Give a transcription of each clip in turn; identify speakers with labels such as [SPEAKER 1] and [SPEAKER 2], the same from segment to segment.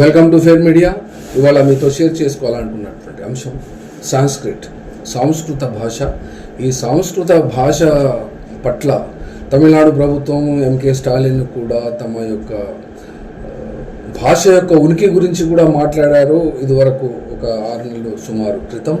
[SPEAKER 1] Welcome to fair media ఇవాళ మీతో share చేసుకోవాలనుకున్నటువంటి అంశం సాంస్క్రిట్ సంస్కృత భాష. ఈ సంస్కృత భాష పట్ల తమిళనాడు ప్రభుత్వం ఎంకే స్టాలిన్ కూడా తమ యొక్క భాష యొక్క ఉనికి గురించి కూడా మాట్లాడారు. ఇదివరకు ఒక ఆరు నెలలు సుమారు క్రితం.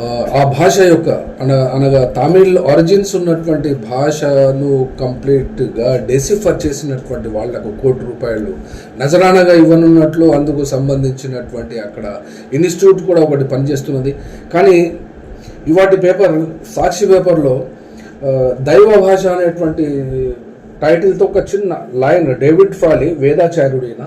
[SPEAKER 1] ఆ, భాష యొక్క అన అనగా తమిళ్ ఆరిజిన్స్ ఉన్నటువంటి భాషను కంప్లీట్గా డెసిఫర్ చేసినటువంటి వాళ్ళకు కోటి రూపాయలు నజరానగా ఇవ్వనున్నట్లు అందుకు సంబంధించినటువంటి అక్కడ ఇన్స్టిట్యూట్ కూడా ఒకటి పనిచేస్తున్నది. కానీ ఇవాటి పేపర్ సాక్షి పేపర్లో దైవ భాష అనేటువంటి టైటిల్తో ఒక చిన్న లైన్ డేవిడ్ ఫాలీ వేదాచార్యుడైన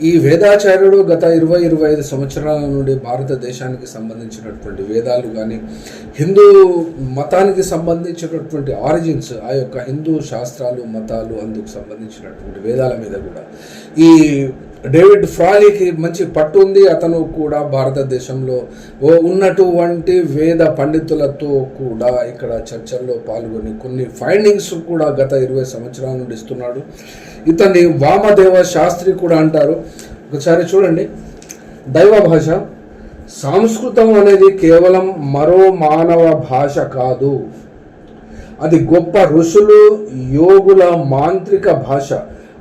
[SPEAKER 1] ఈ వేదాచార్యుడు గత ఇరవై ఇరవై ఐదు సంవత్సరాల నుండి భారతదేశానికి సంబంధించినటువంటి వేదాలు కానీ హిందూ మతానికి సంబంధించినటువంటి ఆరిజిన్స్ ఆ యొక్క హిందూ శాస్త్రాలు మతాలు అందుకు సంబంధించినటువంటి వేదాల మీద కూడా ఈ డేవిడ్ ఫ్రాలీకి మంచి పట్టు ఉంది. అతను కూడా భారతదేశంలో ఓ ఉన్నటువంటి వేద పండితులతో కూడా ఇక్కడ చర్చల్లో పాల్గొని కొన్ని ఫైండింగ్స్ కూడా గత ఇరవై సంవత్సరాల నుండి ఇస్తున్నాడు. ఇతన్ని వామదేవ శాస్త్రి కూడా అంటారు. ఒకసారి చూడండి. దైవ భాష సంస్కృతం అనేది కేవలం మరో మానవ భాష కాదు. అది గొప్ప ఋషులు యోగుల మాంత్రిక భాష.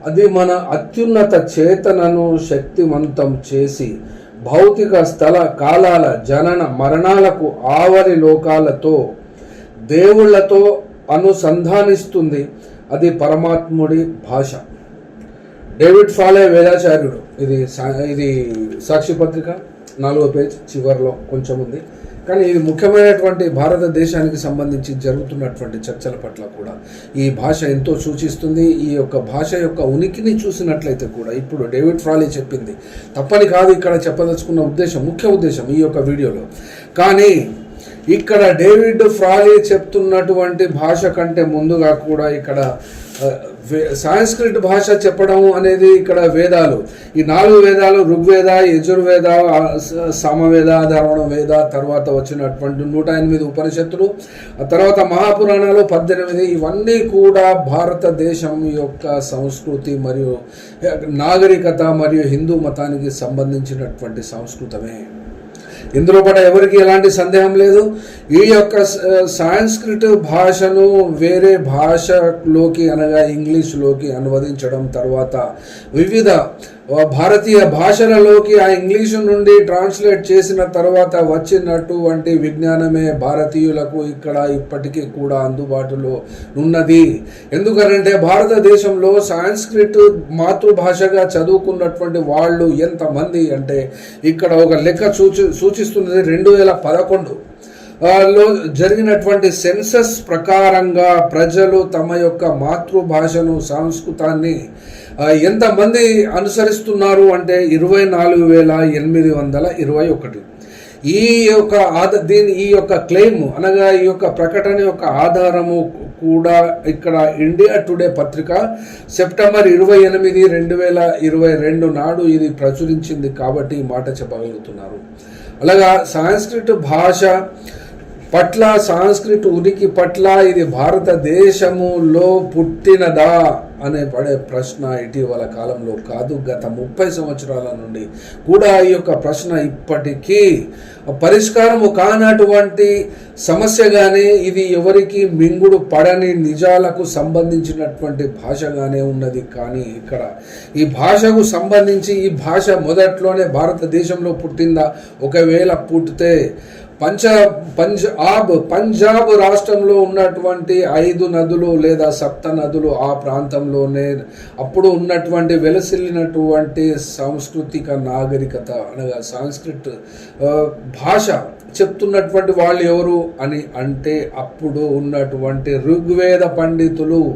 [SPEAKER 1] అది మన అత్యున్నత చేతనను శక్తివంతం చేసి భౌతిక స్థల కాలాల జనన మరణాలకు ఆవరి లోకాలతో దేవుళ్ళతో అనుసంధానిస్తుంది. అది పరమాత్ముడి భాష. డేవిడ్ ఫాలే వేదాచార్యుడు. ఇది సా- ఇది సాక్షిపత్రిక నాలుగో పేజ్ చివరిలో కొంచెం ఉంది. కానీ ఇది ముఖ్యమైనటువంటి భారతదేశానికి సంబంధించి జరుగుతున్నటువంటి చర్చల పట్ల కూడా ఈ భాష ఎంతో సూచిస్తుంది. ఈ యొక్క భాష యొక్క ఉనికిని చూసినట్లయితే కూడా ఇప్పుడు డేవిడ్ ఫ్రాలీ చెప్పింది. తప్పని కాదు ఇక్కడ చెప్పదలుచుకున్న ఉద్దేశం ముఖ్య ఉద్దేశం ఈ యొక్క వీడియోలో. కానీ ఇక్కడ డేవిడ్ ఫ్రాలీ చెప్తున్నటువంటి భాష కంటే ముందుగా కూడా ఇక్కడ సాంస్క్రిట్ భాష చెప్పడం అనేది ఇక్కడ వేదాలు. ఈ నాలుగు వేదాలు ఋగ్వేద యజుర్వేద సమవేద స- ధర్వణ వేద తర్వాత వచ్చినటువంటి నూట ఎనిమిది ఉపనిషత్తులు. ఆ తర్వాత మహాపురాణాలు పద్దెనిమిది. ఇవన్నీ కూడా భారతదేశం యొక్క సంస్కృతి మరియు నాగరికత మరియు హిందూ మతానికి సంబంధించినటువంటి సంస్కృతమే. ఇందులో పడ ఎవరికి ఎలాంటి సందేహం లేదు. ఈ యొక్క సాంస్క్రిట్ భాషను వేరే భాషలోకి అనగా ఇంగ్లీష్లోకి అనువదించడం తర్వాత వివిధ భారతీయ భాషలలోకి ఆ ఇంగ్లీషు నుండి ట్రాన్స్లేట్ చేసిన తర్వాత వచ్చినటువంటి విజ్ఞానమే భారతీయులకు ఇక్కడ ఇప్పటికీ కూడా అందుబాటులో ఉన్నది ఎందుకనంటే భారతదేశంలో సాంస్క్రిట్ మాతృభాషగా చదువుకున్నటువంటి వాళ్ళు ఎంతమంది అంటే ఇక్కడ ఒక లెక్క సూచి సూచిస్తున్నది రెండు వేల పదకొండు. లో జరిగినటువంటి సెన్సస్ ప్రకారంగా ప్రజలు తమ యొక్క మాతృభాషను సంస్కృతాన్ని ఎంతమంది అనుసరిస్తున్నారు అంటే ఇరవై నాలుగు వేల ఎనిమిది వందల ఇరవై ఒకటి. ఈ యొక్క ఆధ దీని ఈ యొక్క క్లెయిమ్ అనగా ఈ యొక్క ప్రకటన యొక్క ఆధారము కూడా ఇక్కడ ఇండియా టుడే పత్రిక సెప్టెంబర్ ఇరవై ఎనిమిది రెండు వేల ఇరవై రెండు నాడు ఇది ప్రచురించింది కాబట్టి ఈ మాట చెప్పగలుగుతున్నారు. అలాగా సాంస్క్రిట్ భాష పట్ల సాంస్కృతి ఉనికి పట్ల ఇది భారతదేశములో పుట్టినదా అనే పడే ప్రశ్న ఇటీవల కాలంలో కాదు. గత ముప్పై సంవత్సరాల నుండి కూడా ఈ యొక్క ప్రశ్న ఇప్పటికీ పరిష్కారము కానటువంటి సమస్యగానే ఇది ఎవరికి మింగుడు పడని నిజాలకు సంబంధించినటువంటి భాషగానే ఉన్నది. కానీ ఇక్కడ ఈ భాషకు సంబంధించి ఈ భాష మొదట్లోనే భారతదేశంలో పుట్టిందా? ఒకవేళ పుట్టితే పంచ పంజాబ్ పంజాబ్ రాష్ట్రంలో ఉన్నటువంటి ఐదు నదులు లేదా సప్త నదులు ఆ ప్రాంతంలోనే అప్పుడు ఉన్నటువంటి వెలసిల్లినటువంటి సాంస్కృతిక నాగరికత అనగా సాంస్కృత్ భాష చెప్తున్నటువంటి వాళ్ళు ఎవరు అని అంటే అప్పుడు ఉన్నటువంటి ఋగ్వేద పండితులు.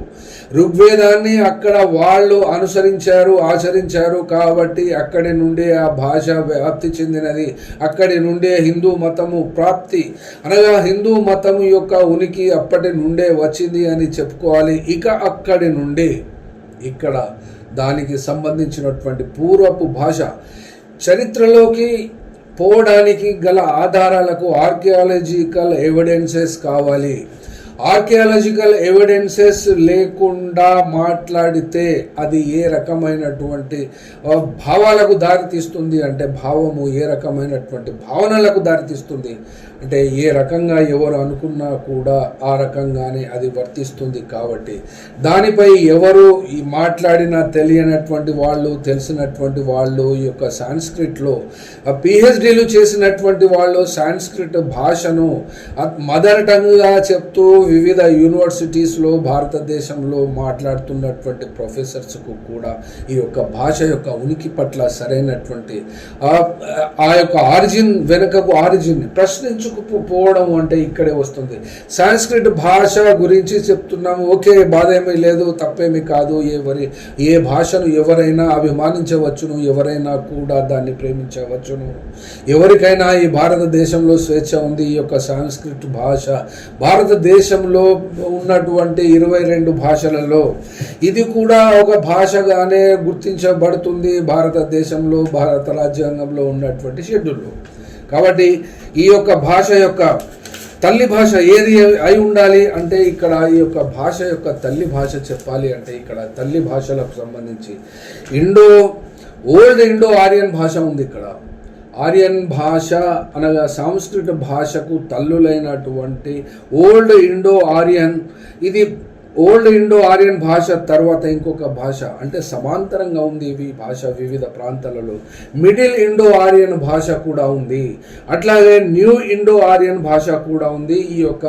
[SPEAKER 1] ఋగ్వేదాన్ని అక్కడ వాళ్ళు అనుసరించారు ఆచరించారు కాబట్టి అక్కడి నుండే ఆ భాష వ్యాప్తి చెందినది. అక్కడి నుండే హిందూ మతము ప్రాప్తి. అనగా హిందూ మతం యొక్క ఉనికి అప్పటి నుండే వచ్చింది అని చెప్పుకోవాలి. ఇక అక్కడి నుండి. ఇక్కడ దానికి సంబంధించినటువంటి పూర్వపు భాష. చరిత్రలోకి పోవడానికి గల ఆధారాలకు ఆర్కియాలజికల్ ఎవిడెన్సెస్ కావాలి. ఆర్కియాలజికల్ ఎవిడెన్సెస్ లేకుండా మాట్లాడితే అది ఏ రకమైనటువంటి భావాలకు దారితీస్తుంది అంటే భావము ఏ రకమైనటువంటి భావనలకు దారితీస్తుంది? అంటే ఏ రకంగా ఎవరు అనుకున్నా కూడా ఆ రకంగానే అది వర్తిస్తుంది కాబట్టి. దానిపై ఎవరు ఈ మాట్లాడినా తెలియనటువంటి వాళ్ళు తెలిసినటువంటి వాళ్ళు ఈ యొక్క సాంస్క్రిట్లో పిహెచ్డీలు చేసినటువంటి వాళ్ళు సాంస్క్రిట్ భాషను మదర్ టంగ్గా చెప్తూ వివిధ యూనివర్సిటీస్లో భారతదేశంలో మాట్లాడుతున్నటువంటి ప్రొఫెసర్స్కు కూడా ఈ యొక్క భాష యొక్క ఉనికి పట్ల సరైనటువంటి ఆ- యొక్క ఆరిజిన్ వెనుకకు ఆరిజిన్ ప్రశ్నించు పోవడం అంటే ఇక్కడే వస్తుంది. సాంస్క్రిట్ భాష గురించి చెప్తున్నాము. ఓకే బాధ ఏమీ లేదు తప్పేమీ కాదు. ఎవరి ఏ భాషను ఎవరైనా అభిమానించవచ్చును ఎవరైనా కూడా దాన్ని ప్రేమించవచ్చును. ఎవరికైనా ఈ భారతదేశంలో స్వేచ్ఛ ఉంది. ఈ యొక్క సాంస్క్రిట్ భాష భారతదేశంలో ఉన్నటువంటి ఇరవై రెండు భాషలలో ఇది కూడా ఒక భాషగానే గుర్తించబడుతుంది భారతదేశంలో భారత రాజ్యాంగంలో ఉన్నటువంటి షెడ్యూల్లో. కాబట్టి ఈ యొక్క భాష యొక్క తల్లి భాష ఏది అయి ఉండాలి అంటే ఇక్కడ ఈ యొక్క భాష యొక్క తల్లి భాష చెప్పాలి అంటే ఇక్కడ తల్లి భాషలకు సంబంధించి ఇండో ఓల్డ్ ఇండో ఆర్యన్ భాష ఉంది ఇక్కడ. ఆర్యన్ భాష అనగా సంస్కృత భాషకు తల్లులైనటువంటి ఓల్డ్ ఇండో ఆర్యన్. ఇది ఓల్డ్ ఇండో ఆర్యన్ భాష తర్వాత ఇంకొక భాష. అంటే సమాంతరంగా ఉంది ఇవి భాష వివిధ ప్రాంతాలలో. మిడిల్ ఇండో ఆర్యన్ భాష కూడా ఉంది. అట్లాగే న్యూ ఇండో ఆర్యన్ భాష కూడా ఉంది. ఈ యొక్క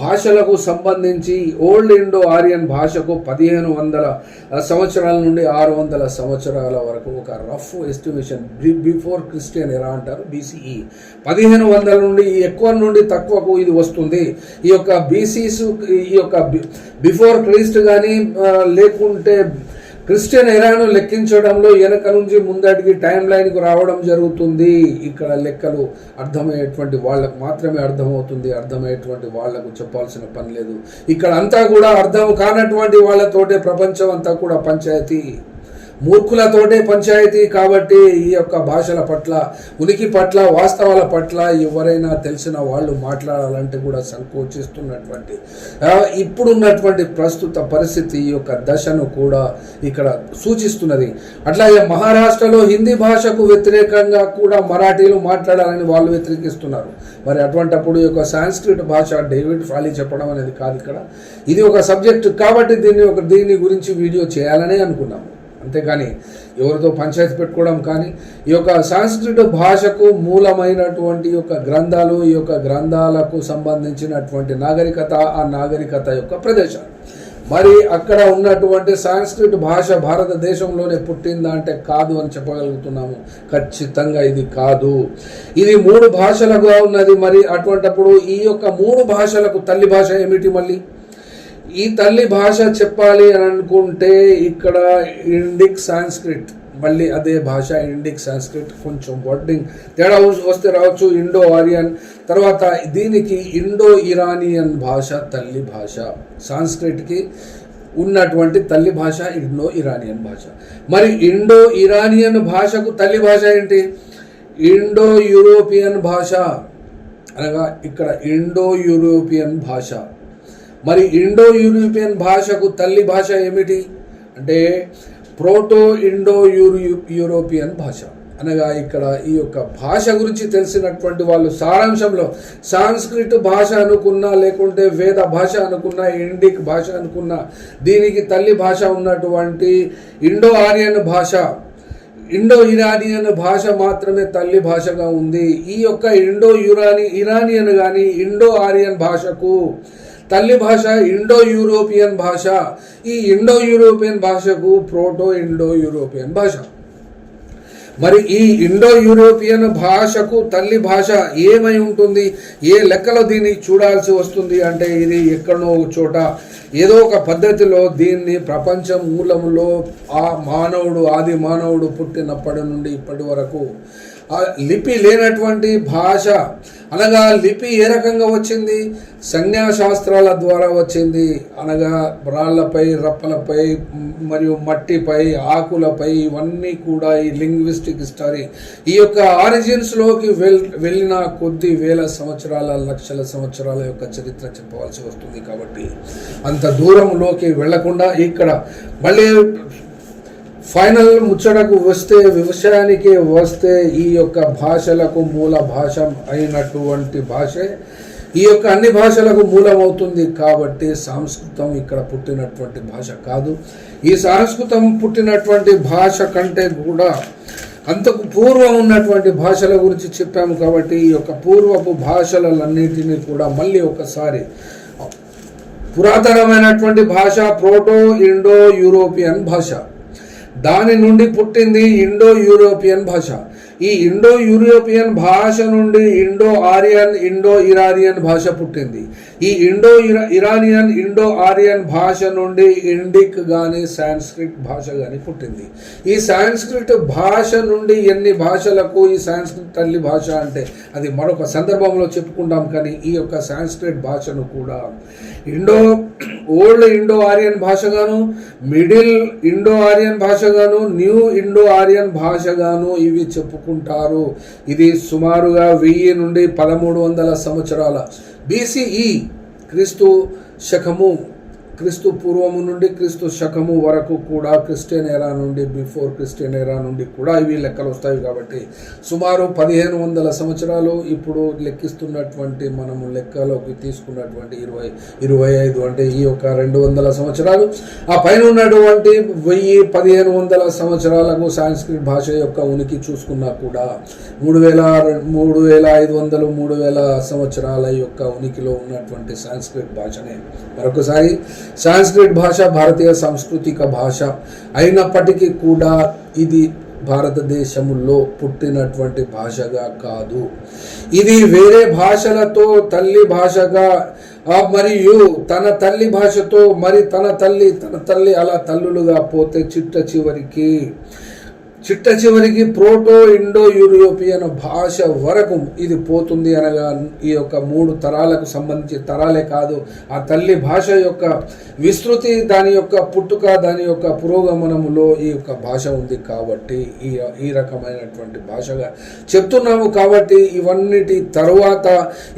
[SPEAKER 1] భాషలకు సంబంధించి ఓల్డ్ ఇండో ఆర్యన్ భాషకు పదిహేను వందల సంవత్సరాల నుండి ఆరు వందల సంవత్సరాల వరకు ఒక రఫ్ ఎస్టిమేషన్ బిఫోర్ క్రిస్టియన్ ఎలా అంటారు? బీసీఈ. పదిహేను వందల నుండి ఎక్కువ నుండి తక్కువకు ఇది వస్తుంది. ఈ యొక్క బీసీస్ ఈ యొక్క బిఫోర్ క్రీస్ట్ కానీ లేకుంటే క్రిస్టియన్ ఎరాను లెక్కించడంలో వెనక నుంచి ముందటికి టైం లైన్కు రావడం జరుగుతుంది. ఇక్కడ లెక్కలు అర్థమయ్యేటువంటి వాళ్ళకు మాత్రమే అర్థమవుతుంది. అర్థమయ్యేటువంటి వాళ్ళకు చెప్పాల్సిన పని లేదు. ఇక్కడ అంతా కూడా అర్థం కానటువంటి వాళ్ళతోటే ప్రపంచం అంతా కూడా పంచాయతీ. మూర్ఖులతోటే పంచాయతీ కాబట్టి ఈ యొక్క భాషల పట్ల ఉనికి పట్ల వాస్తవాల పట్ల ఎవరైనా తెలిసిన వాళ్ళు మాట్లాడాలంటే కూడా సంకోచిస్తున్నటువంటి ఇప్పుడున్నటువంటి ప్రస్తుత పరిస్థితి ఈ యొక్క దశను కూడా ఇక్కడ సూచిస్తున్నది. అట్లాగే మహారాష్ట్రలో హిందీ భాషకు వ్యతిరేకంగా కూడా మరాఠీలు మాట్లాడాలని వాళ్ళు వ్యతిరేకిస్తున్నారు. మరి అటువంటప్పుడు ఈ యొక్క సాంస్క్రిట్ భాష డేవిడ్ ఫాలీ చెప్పడం అనేది కాదు ఇక్కడ. ఇది ఒక సబ్జెక్ట్ కాబట్టి దీన్ని ఒక దీని గురించి వీడియో చేయాలని అనుకున్నాము. అంతేకాని ఎవరితో పంచాయతీ పెట్టుకోవడం కానీ ఈ యొక్క సంస్కృత భాషకు మూలమైనటువంటి ఈ యొక్క గ్రంథాలు ఈ యొక్క గ్రంథాలకు సంబంధించినటువంటి నాగరికత ఆ నాగరికత యొక్క ప్రదేశాలు మరి అక్కడ ఉన్నటువంటి సాంస్క్రిట్ భాష భారతదేశంలోనే పుట్టిందా అంటే కాదు అని చెప్పగలుగుతున్నాము. ఖచ్చితంగా ఇది కాదు. ఇది మూడు భాషలుగా ఉన్నది. మరి అటువంటప్పుడు ఈ యొక్క మూడు భాషలకు తల్లి భాష ఏమిటి మళ్ళీ? ఈ తల్లి భాష చెప్పాలి అని అనుకుంటే ఇక్కడ ఇండిక్ సాంస్క్రిట్ మళ్ళీ అదే భాష ఇండిక్ సాంస్క్రిట్ కొంచెం వర్డింగ్ తేడా వస్తే రావచ్చు ఇండో ఆరియన్ తర్వాత దీనికి ఇండో ఇరానియన్ భాష తల్లి భాష సాంస్క్రిట్కి ఉన్నటువంటి తల్లి భాష ఇండో ఇరానియన్ భాష. మరి ఇండో ఇరానియన్ భాషకు తల్లి భాష ఏంటి? ఇండో యూరోపియన్ భాష అనగా ఇక్కడ ఇండో యూరోపియన్ భాష. మరి ఇండో యూరోపియన్ భాషకు తల్లి భాష ఏమిటి? అంటే ప్రోటో ఇండో యూరో యూరోపియన్ భాష. అనగా ఇక్కడ ఈ యొక్క భాష గురించి తెలిసినటువంటి వాళ్ళు సారాంశంలో సాంస్క్రిట్ భాష అనుకున్నా లేకుంటే వేద భాష అనుకున్నా ఇండిక్ భాష అనుకున్నా దీనికి తల్లి భాష ఉన్నటువంటి ఇండో ఆర్యన్ భాష ఇండో ఇరానియన్ భాష మాత్రమే తల్లి భాషగా ఉంది. ఈ యొక్క ఇండో యురాని ఇరానియన్ కానీ ఇండో ఆరియన్ భాషకు తల్లి భాష ఇండో యూరోపియన్ భాష. ఈ ఇండో యూరోపియన్ భాషకు ప్రోటో ఇండో యూరోపియన్ భాష. మరి ఈ ఇండో యూరోపియన్ భాషకు తల్లి భాష ఏమై ఉంటుంది? ఏ లెక్కలో దీన్ని చూడాల్సి వస్తుంది అంటే ఇది ఎక్కడో ఒక చోట. ఏదో ఒక పద్ధతిలో దీన్ని ప్రపంచం మూలంలో ఆ మానవుడు ఆది మానవుడు పుట్టినప్పటి నుండి ఇప్పటి వరకు లిపి లేనటువంటి భాష. అనగా లిపి ఏ రకంగా వచ్చింది? సంజ్ఞాశాస్త్రాల ద్వారా వచ్చింది. అనగా రాళ్ళపై రప్పలపై మరియు మట్టిపై ఆకులపై ఇవన్నీ కూడా ఈ లింగ్విస్టిక్ హిస్టరీ ఈ యొక్క ఆరిజిన్స్లోకి వెల్ వెళ్ళిన కొద్ది వేల సంవత్సరాల లక్షల సంవత్సరాల యొక్క చరిత్ర చెప్పవలసి వస్తుంది కాబట్టి అంత దూరంలోకి వెళ్ళకుండా ఇక్కడ మళ్ళీ ఫైనల్ ముచ్చటకు వస్తే వ్యవసాయానికి వస్తే ఈ యొక్క భాషలకు మూల భాష అయినటువంటి భాషే. ఈ యొక్క అన్ని భాషలకు మూలమవుతుంది కాబట్టి సంస్కృతం ఇక్కడ పుట్టినటువంటి భాష కాదు. ఈ సంస్కృతం పుట్టినటువంటి భాష కంటే కూడా అంతకు పూర్వం ఉన్నటువంటి భాషల గురించి చెప్పాము కాబట్టి ఈ యొక్క పూర్వపు భాషలన్నింటినీ కూడా మళ్ళీ ఒకసారి పురాతనమైనటువంటి భాష ప్రోటో ఇండో యూరోపియన్ భాష. దాని నుండి పుట్టింది ఇండో యూరోపియన్ భాష. ఈ ఇండో యూరోపియన్ భాష నుండి ఇండో ఆరియన్ ఇండో ఇరానియన్ భాష పుట్టింది. ఈ ఇండో ఇరా- ఇరానియన్ ఇండో ఆరియన్ భాష నుండి ఇండిక్ కానీ సాంస్క్రిట్ భాష కానీ పుట్టింది. ఈ సాంస్క్రిట్ భాష నుండి ఎన్ని భాషలకు ఈ సాంస్క్రిట్ తల్లి భాష అంటే అది మరొక సందర్భంలో చెప్పుకుంటాం కానీ ఈ యొక్క సాంస్క్రిట్ భాషను కూడా ఇండో ఓల్డ్ ఇండో ఆరియన్ భాషగాను మిడిల్ ఇండో ఆరియన్ భాషగాను న్యూ ఇండో ఆరియన్ భాషగాను ఇవి చెప్పుకుంటారు. ఇది సుమారుగా వెయ్యి నుండి పదమూడు వందల సంవత్సరాల బీసీఈ క్రీస్తు శకము క్రీస్తు పూర్వము నుండి క్రీస్తు శకము వరకు కూడా క్రిస్టియన్ ఎరా నుండి బిఫోర్ క్రిస్టియన్ ఎరా నుండి కూడా ఇవి లెక్కలు వస్తాయి కాబట్టి సుమారు పదిహేను వందల సంవత్సరాలు ఇప్పుడు లెక్కిస్తున్నటువంటి మనము లెక్కలోకి తీసుకున్నటువంటి ఇరవై ఇరవై ఐదు అంటే ఈ యొక్క రెండు వందల సంవత్సరాలు. ఆ పైన ఉన్నటువంటి వెయ్యి పదిహేను వందల సంవత్సరాలకు సాంస్క్రిట్ భాష యొక్క ఉనికి చూసుకున్నా కూడా మూడు వేల మూడు వేల ఐదు వందలు మూడు వేల సంవత్సరాల యొక్క ఉనికిలో ఉన్నటువంటి సాంస్క్రిట్ భాషనే. మరొకసారి సాంస్క్రిట్ భాష భారతీయ సాంస్కృతిక భాష అయినప్పటికీ కూడా ఇది భారతదేశములో పుట్టినటువంటి భాషగా కాదు. ఇది వేరే భాషలతో తల్లి భాషగా ఆ, మరియు తన తల్లి భాషతో మరి తన తల్లి తన తల్లి అలా తల్లులుగా పోతే చిట్ట చివరికి చిట్ట చివరికి ప్రోటో ఇండో యూరోపియన్ భాష వరకు ఇది పోతుంది అనగా ఈ యొక్క మూడు తరాలకు సంబంధించి తరాలే కాదు ఆ తల్లి భాష యొక్క విస్తృతి దాని యొక్క పుట్టుక దాని యొక్క పురోగమనములో ఈ యొక్క భాష ఉంది కాబట్టి ఈ ఈ రకమైనటువంటి భాషగా చెప్తున్నాము కాబట్టి ఇవన్నిటి తరువాత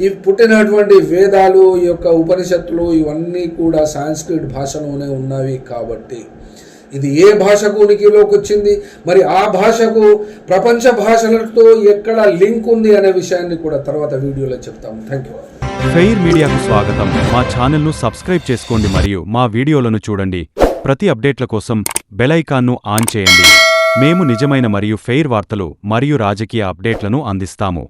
[SPEAKER 1] ఈ పుట్టినటువంటి వేదాలు ఈ యొక్క ఉపనిషత్తులు ఇవన్నీ కూడా సాంస్క్రిట్ భాషలోనే ఉన్నవి కాబట్టి ఇది ఏ భాషకు ఉనికిలోకి వచ్చింది మరి ఆ భాషకు ప్రపంచ భాషలతో ఎక్కడ లింక్ ఉంది అనే విషయాన్ని కూడా తర్వాత వీడియోలో చెప్తాము. థ్యాంక్ యూ
[SPEAKER 2] ఫెయిర్ మీడియాకు స్వాగతం. మా ఛానల్ను సబ్స్క్రైబ్ చేసుకోండి మరియు మా వీడియోలను చూడండి. ప్రతి అప్డేట్ల కోసం బెలైకాన్ను ఆన్ చేయండి. మేము నిజమైన మరియు ఫెయిర్ వార్తలు మరియు రాజకీయ అప్డేట్లను అందిస్తాము.